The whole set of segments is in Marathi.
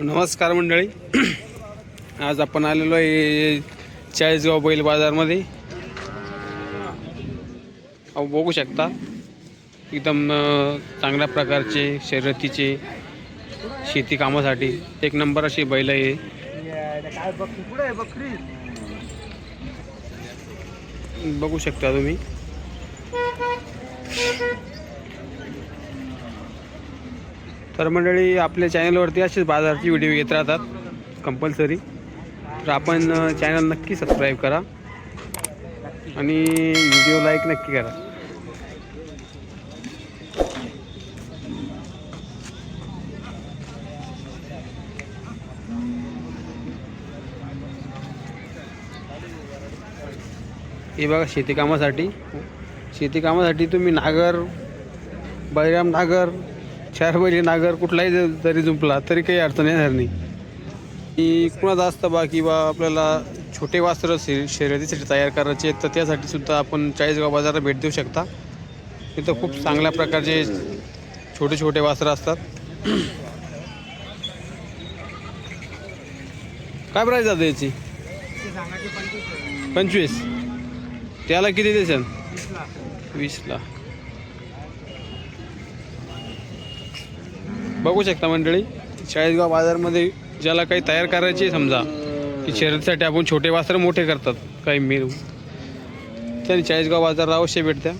नमस्कार मंडळी. आज आपण आलेलो आहे चाळीसगाव बैल बाजारमध्ये. अहो बघू शकता. एकदम चांगल्या प्रकारचे शर्यतीचे शेती कामासाठी. एक नंबर अशी बैल आहे. बघू शकता तुम्ही. तर मंडळी आपल्या चॅनलवरती असेच बाजारची व्हिडिओ येत राहतात कंपल्सरी तर आपण चॅनल नक्की सबस्क्राईब करा आणि व्हिडिओ लाईक नक्की करा. हे बघा शेतीकामासाठी. शेतीकामासाठी तुम्ही नागर बैराम नागर चार बैली नागर कुठलाही जरी जुंपला तरी काही अडचण येणार नाही. की कुणाचा असतं बा की बा आपल्याला छोटे वास्त्र शे शर्यतीसाठी तयार करायचे आहेत, तर त्यासाठी सुद्धा आपण चाळीसगाव बाजाराला भेट देऊ शकता. इथं खूप चांगल्या प्रकारचे छोटे छोटे वस्त्र असतात. काय प्राईज जातं याची? पंचवीस. त्याला किती देशाल वीसला. बघू शकता मंडळी. चाळीसगाव बाजारमध्ये ज्याला काही तयार करायचे आहे समजा की शर्यतीसाठी आपण छोटे वस्त्र मोठे करतात काही मिळून त्यांनी चाळीसगाव बाजारला अवश्य भेटत्या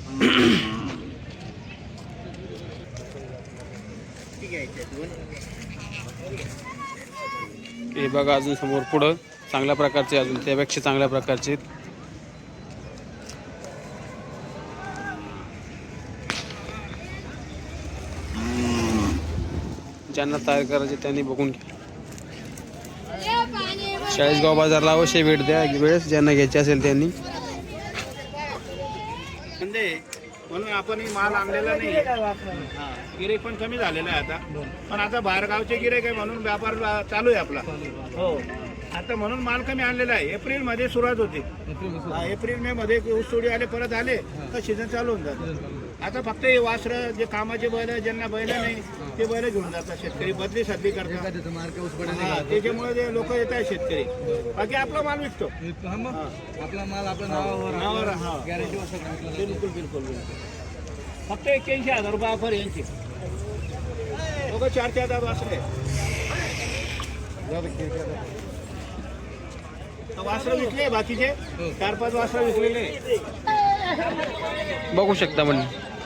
हे बघा अजून समोर पुढं. चांगल्या प्रकारचे अजून त्यापेक्षा चांगल्या प्रकारचे. ज्यांना तयार करायचे त्यांनी बघून घ्या. चाळीसगाव बाजारला अवश्य भेट द्या. वेळेस ज्यांना घ्यायचे असेल त्यांनी. म्हणजे म्हणून आपण ही माल आणलेला नाही. हा, गिऱ्हाईक पण कमी झालेलं आहे आता. पण आता बाहेरगावचे गिरेक आहे म्हणून व्यापार चालू आहे आपला. हो. आता म्हणून माल कमी आणलेला आहे. एप्रिलमध्ये सुरुवात होती. हा, एप्रिल मे मध्ये ऊसतोडी आले परत आले तर सीझन चालू होऊन जातं. आता फक्त हे वासरं जे कामाचे बैल आहे, ज्यांना बैल नाही ते बैल घेऊन जातात शेतकरी बदली सदली करतात. हा, त्याच्यामुळे ते लोक येत आहेत शेतकरी. बाकी आपला माल विकतो. आपला माल आपल्या नावावर नावावर हा. गॅरंटी बिलकुल बिलकुल बिलकुल. फक्त एक्क्याऐंशी हजार रुपये ऑफर यांची. लोक चार चार हजार वासरे वासरं विकले बाकीचे. चार पाच वासरं विकलेले. बघू शकता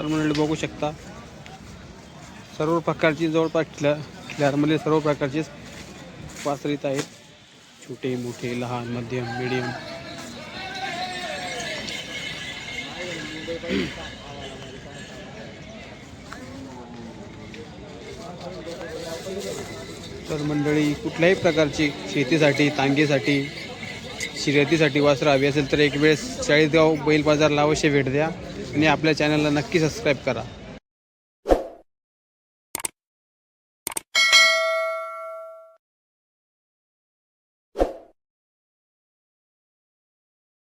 तर मंडळी बघू शकता. सर्व प्रकारची जवळपास खिला खिलारमध्ये सर्व प्रकारचे वासर आहेत. छोटे मोठे लहान मध्यम मिडियम तर मंडळी कुठल्याही प्रकारची शेतीसाठी तांगेसाठी शर्यतीसाठी वासरं हवी असेल तर एक वेळेस चाळीसगाव बैल बाजारला अवश्य भेट द्या. आणि आपल्या चॅनलला नक्की सबस्क्राईब करा.